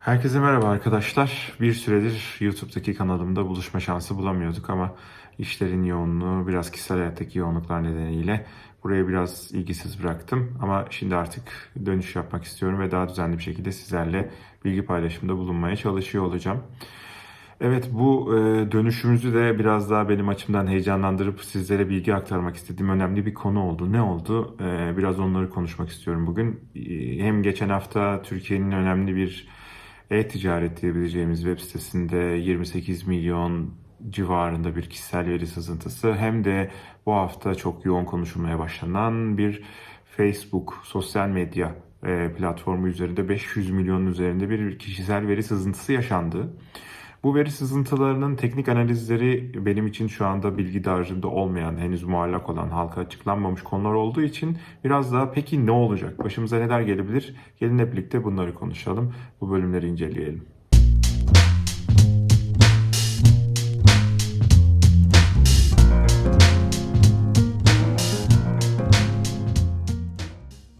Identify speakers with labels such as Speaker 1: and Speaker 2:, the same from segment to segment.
Speaker 1: Herkese merhaba arkadaşlar. Bir süredir YouTube'daki kanalımda buluşma şansı bulamıyorduk ama işlerin yoğunluğu, biraz kişisel hayattaki yoğunluklar nedeniyle buraya biraz ilgisiz bıraktım. Ama şimdi artık dönüş yapmak istiyorum ve daha düzenli bir şekilde sizlerle bilgi paylaşımında bulunmaya çalışıyor olacağım. Evet bu e, dönüşümüzü de biraz daha benim açımdan heyecanlandırıp sizlere bilgi aktarmak istediğim önemli bir konu oldu. Ne oldu? E, biraz onları konuşmak istiyorum bugün. E, hem geçen hafta Türkiye'nin önemli bir e-ticaret diyebileceğimiz web sitesinde 28 milyon civarında bir kişisel veri sızıntısı hem de bu hafta çok yoğun konuşulmaya başlanan bir Facebook sosyal medya e, platformu üzerinde 500 milyonun üzerinde bir kişisel veri sızıntısı yaşandı. Bu veri sızıntılarının teknik analizleri benim için şu anda bilgi dağarcığında olmayan, henüz muallak olan, halka açıklanmamış konular olduğu için biraz daha peki ne olacak, başımıza neler gelebilir? Gelin hep birlikte bunları konuşalım, bu bölümleri inceleyelim.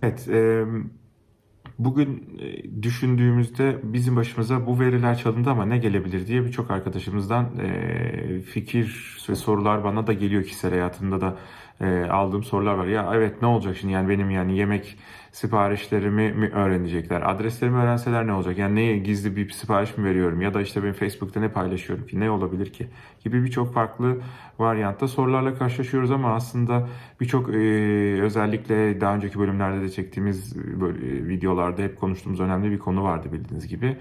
Speaker 1: Evet, bugün e, düşündüğümüzde bizim başımıza bu veriler çalındı ama ne gelebilir diye birçok arkadaşımızdan e, fikir ve sorular bana da geliyor kişisel hayatımda da e, aldığım sorular var. Ya evet ne olacak şimdi yani benim yani yemek siparişlerimi mi öğrenecekler? Adreslerimi öğrenseler ne olacak? Yani neye gizli bir sipariş mi veriyorum? Ya da işte ben Facebook'ta ne paylaşıyorum ki? Ne olabilir ki? Gibi birçok farklı varyantta sorularla karşılaşıyoruz ama aslında birçok e, özellikle daha önceki bölümlerde de çektiğimiz böyle, e, videolarda hep konuştuğumuz önemli bir konu vardı bildiğiniz gibi.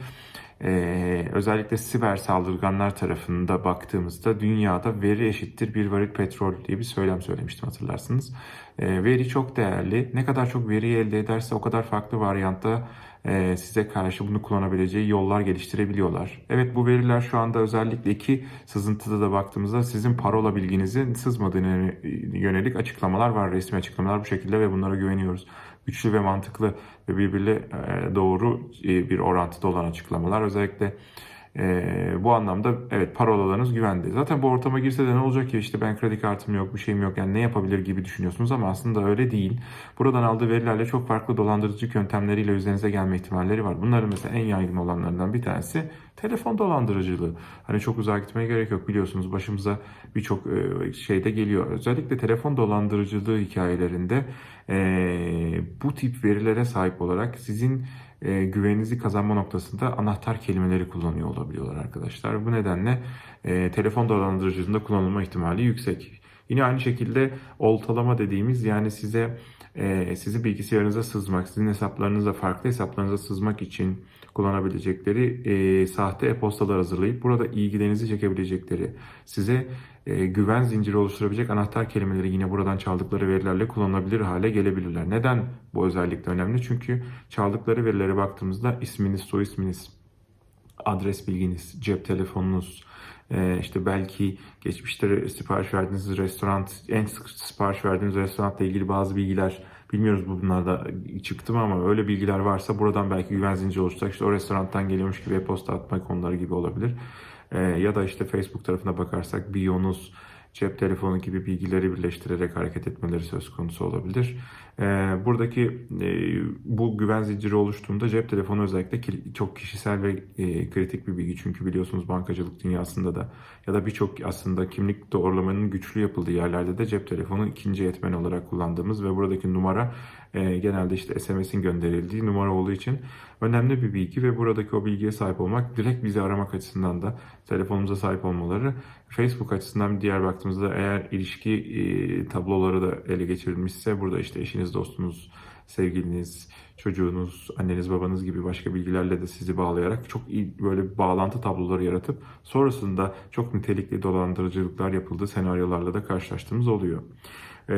Speaker 1: Ee, özellikle siber saldırganlar tarafında baktığımızda dünyada veri eşittir bir varil petrol diye bir söylem söylemiştim hatırlarsınız. Ee, veri çok değerli. Ne kadar çok veriyi elde ederse o kadar farklı varyantta e, size karşı bunu kullanabileceği yollar geliştirebiliyorlar. Evet bu veriler şu anda özellikle iki sızıntıda da baktığımızda sizin parola bilginizin sızmadığını yönelik açıklamalar var. Resmi açıklamalar bu şekilde ve bunlara güveniyoruz. Güçlü ve mantıklı ve birbirle e, doğru bir orantıda olan açıklamalar. Özellikle e, bu anlamda evet parolalarınız güvende. Zaten bu ortama girse de ne olacak ki işte ben kredi kartım yok bir şeyim yok yani ne yapabilir gibi düşünüyorsunuz ama aslında öyle değil. Buradan aldığı verilerle çok farklı dolandırıcı yöntemleriyle üzerinize gelme ihtimalleri var. Bunların mesela en yaygın olanlarından bir tanesi telefon dolandırıcılığı. Hani çok uzağa gitmeye gerek yok biliyorsunuz başımıza birçok e, şeyde geliyor. Özellikle telefon dolandırıcılığı hikayelerinde e, bu tip verilere sahip olarak sizin e, güveninizi kazanma noktasında anahtar kelimeleri kullanıyor olabiliyorlar arkadaşlar. Bu nedenle e, telefon dolandırıcılığında kullanılma ihtimali yüksek. Yine aynı şekilde oltalama dediğimiz yani size e, sizi bilgisayarınıza sızmak, sizin hesaplarınıza, farklı hesaplarınıza sızmak için kullanabilecekleri e, sahte e-postalar hazırlayıp burada ilgilerinizi çekebilecekleri, size e, güven zinciri oluşturabilecek anahtar kelimeleri yine buradan çaldıkları verilerle kullanılabilir hale gelebilirler. Neden bu özellikle önemli? Çünkü çaldıkları verilere baktığımızda isminiz, soy isminiz, adres bilginiz, cep telefonunuz, işte belki geçmişte sipariş verdiğiniz restoran, en sık sipariş verdiğiniz restoranla ilgili bazı bilgiler bilmiyoruz bunlarda çıktı mı ama öyle bilgiler varsa buradan belki güven zinciri oluşturacak. İşte o restorandan geliyormuş gibi e-posta atma konuları gibi olabilir. E, ya da işte Facebook tarafına bakarsak biyonuz, cep telefonu gibi bilgileri birleştirerek hareket etmeleri söz konusu olabilir. Ee, buradaki e, bu güven zinciri oluştuğunda cep telefonu özellikle çok kişisel ve e, kritik bir bilgi. Çünkü biliyorsunuz bankacılık dünyasında da ya da birçok aslında kimlik doğrulamanın güçlü yapıldığı yerlerde de cep telefonu ikinci etmen olarak kullandığımız ve buradaki numara e, genelde işte SMS'in gönderildiği numara olduğu için önemli bir bilgi ve buradaki o bilgiye sahip olmak direkt bizi aramak açısından da telefonumuza sahip olmaları Facebook açısından diğer baktığımızda eğer ilişki e, tabloları da ele geçirilmişse burada işte eşiniz, dostunuz, sevgiliniz, çocuğunuz, anneniz, babanız gibi başka bilgilerle de sizi bağlayarak çok iyi böyle bağlantı tabloları yaratıp sonrasında çok nitelikli dolandırıcılıklar yapıldığı senaryolarla da karşılaştığımız oluyor. E,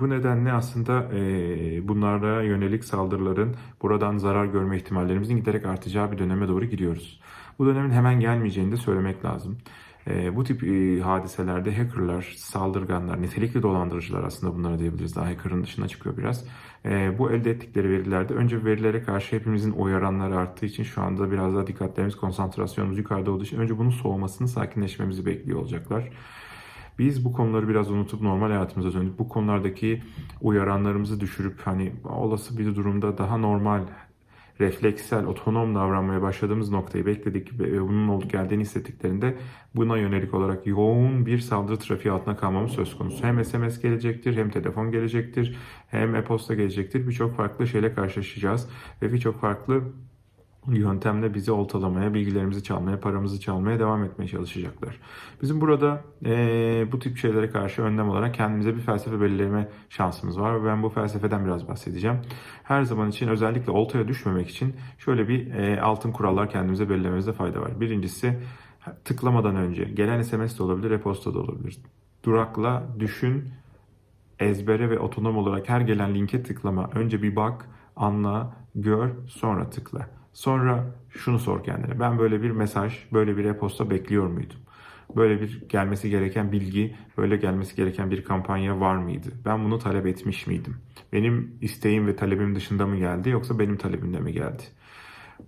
Speaker 1: bu nedenle aslında e, bunlara yönelik saldırıların buradan zarar görme ihtimallerimizin giderek artacağı bir döneme doğru gidiyoruz. Bu dönemin hemen gelmeyeceğini de söylemek lazım. E, bu tip e, hadiselerde hackerlar, saldırganlar, nitelikli dolandırıcılar aslında bunlara diyebiliriz. Daha hacker'ın dışına çıkıyor biraz. E, bu elde ettikleri verilerde önce verilere karşı hepimizin oyaranları arttığı için şu anda biraz daha dikkatlerimiz, konsantrasyonumuz yukarıda olduğu için önce bunun soğumasını, sakinleşmemizi bekliyor olacaklar. Biz bu konuları biraz unutup normal hayatımıza dönüp bu konulardaki uyaranlarımızı düşürüp hani olası bir durumda daha normal refleksel, otonom davranmaya başladığımız noktayı bekledik ve bunun oldu geldiğini hissettiklerinde buna yönelik olarak yoğun bir saldırı trafiği altına kalmamız söz konusu. Hem SMS gelecektir, hem telefon gelecektir, hem e-posta gelecektir. Birçok farklı şeyle karşılaşacağız ve birçok farklı yöntemle bizi oltalamaya, bilgilerimizi çalmaya, paramızı çalmaya devam etmeye çalışacaklar. Bizim burada eee, bu tip şeylere karşı önlem olarak kendimize bir felsefe belirleme şansımız var ve ben bu felsefeden biraz bahsedeceğim. Her zaman için özellikle oltaya düşmemek için şöyle bir eee, altın kurallar kendimize belirlememizde fayda var. Birincisi tıklamadan önce gelen SMS de olabilir, e-posta da olabilir. Durakla, düşün, ezbere ve otonom olarak her gelen linke tıklama. Önce bir bak, anla, gör, sonra tıkla. Sonra şunu sor kendine. Ben böyle bir mesaj, böyle bir e-posta bekliyor muydum? Böyle bir gelmesi gereken bilgi, böyle gelmesi gereken bir kampanya var mıydı? Ben bunu talep etmiş miydim? Benim isteğim ve talebim dışında mı geldi yoksa benim talebimde mi geldi?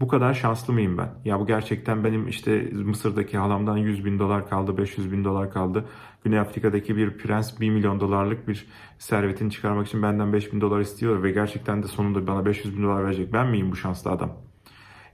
Speaker 1: Bu kadar şanslı mıyım ben? Ya bu gerçekten benim işte Mısır'daki halamdan 100 bin dolar kaldı, 500 bin dolar kaldı. Güney Afrika'daki bir prens 1 milyon dolarlık bir servetini çıkarmak için benden 5 bin dolar istiyor ve gerçekten de sonunda bana 500 bin dolar verecek. Ben miyim bu şanslı adam?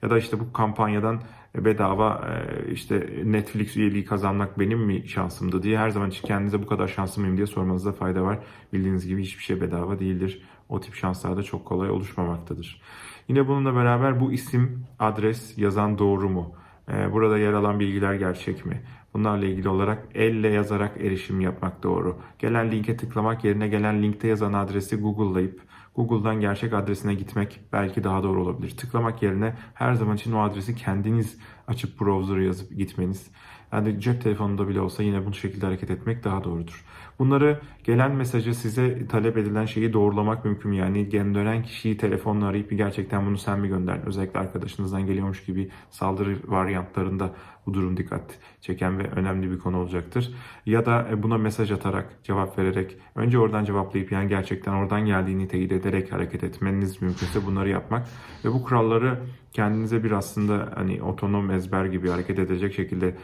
Speaker 1: Ya da işte bu kampanyadan bedava e, işte Netflix üyeliği kazanmak benim mi şansımdı diye her zaman kendinize bu kadar şanslı mıyım diye sormanızda fayda var. Bildiğiniz gibi hiçbir şey bedava değildir. O tip şanslar da çok kolay oluşmamaktadır. Yine bununla beraber bu isim, adres yazan doğru mu? E, Burada yer alan bilgiler gerçek mi? Bunlarla ilgili olarak elle yazarak erişim yapmak doğru. Gelen linke tıklamak yerine gelen linkte yazan adresi Google'layıp Google'dan gerçek adresine gitmek belki daha doğru olabilir. Tıklamak yerine her zaman için o adresi kendiniz açıp browser'ı yazıp gitmeniz. Yani cep telefonunda bile olsa yine bu şekilde hareket etmek daha doğrudur. Bunları gelen mesajı size talep edilen şeyi doğrulamak mümkün. Yani dönen kişiyi telefonla arayıp gerçekten bunu sen mi gönderdin? Özellikle arkadaşınızdan geliyormuş gibi saldırı varyantlarında bu durum dikkat çeken ve önemli bir konu olacaktır. Ya da e, buna mesaj atarak, cevap vererek, önce oradan cevaplayıp yani gerçekten oradan geldiğini teyit ederek hareket etmeniz mümkünse bunları yapmak ve bu kuralları kendinize bir aslında hani otonom ezber gibi hareket edecek şekilde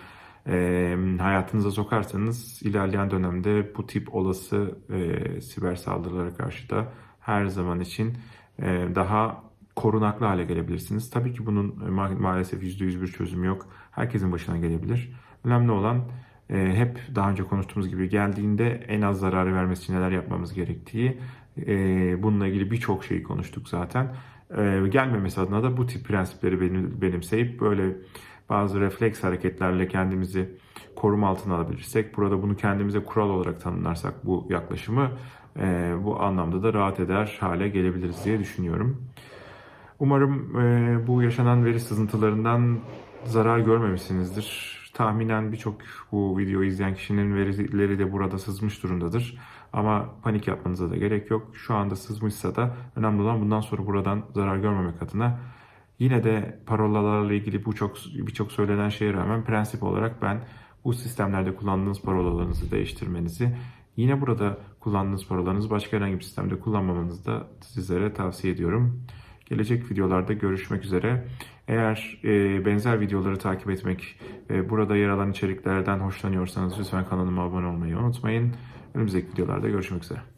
Speaker 1: e, hayatınıza sokarsanız ilerleyen dönemde bu tip olası e, siber saldırılara karşı da her zaman için e, daha korunaklı hale gelebilirsiniz. Tabii ki bunun ma- maalesef %100 bir çözümü yok. Herkesin başına gelebilir. Önemli olan e, hep daha önce konuştuğumuz gibi geldiğinde en az zararı vermesi için neler yapmamız gerektiği. E, bununla ilgili birçok şeyi konuştuk zaten. E, gelmemesi adına da bu tip prensipleri benim- benimseyip böyle bazı refleks hareketlerle kendimizi koruma altına alabilirsek, burada bunu kendimize kural olarak tanımlarsak bu yaklaşımı e, bu anlamda da rahat eder hale gelebiliriz diye düşünüyorum. Umarım e, bu yaşanan veri sızıntılarından zarar görmemişsinizdir. Tahminen birçok bu videoyu izleyen kişinin verileri de burada sızmış durumdadır. Ama panik yapmanıza da gerek yok. Şu anda sızmışsa da önemli olan bundan sonra buradan zarar görmemek adına Yine de parolalarla ilgili bu çok birçok söylenen şeye rağmen prensip olarak ben bu sistemlerde kullandığınız parolalarınızı değiştirmenizi, yine burada kullandığınız parolalarınızı başka herhangi bir sistemde kullanmamanızı da sizlere tavsiye ediyorum. Gelecek videolarda görüşmek üzere. Eğer e, benzer videoları takip etmek ve burada yer alan içeriklerden hoşlanıyorsanız lütfen kanalıma abone olmayı unutmayın. Önümüzdeki videolarda görüşmek üzere.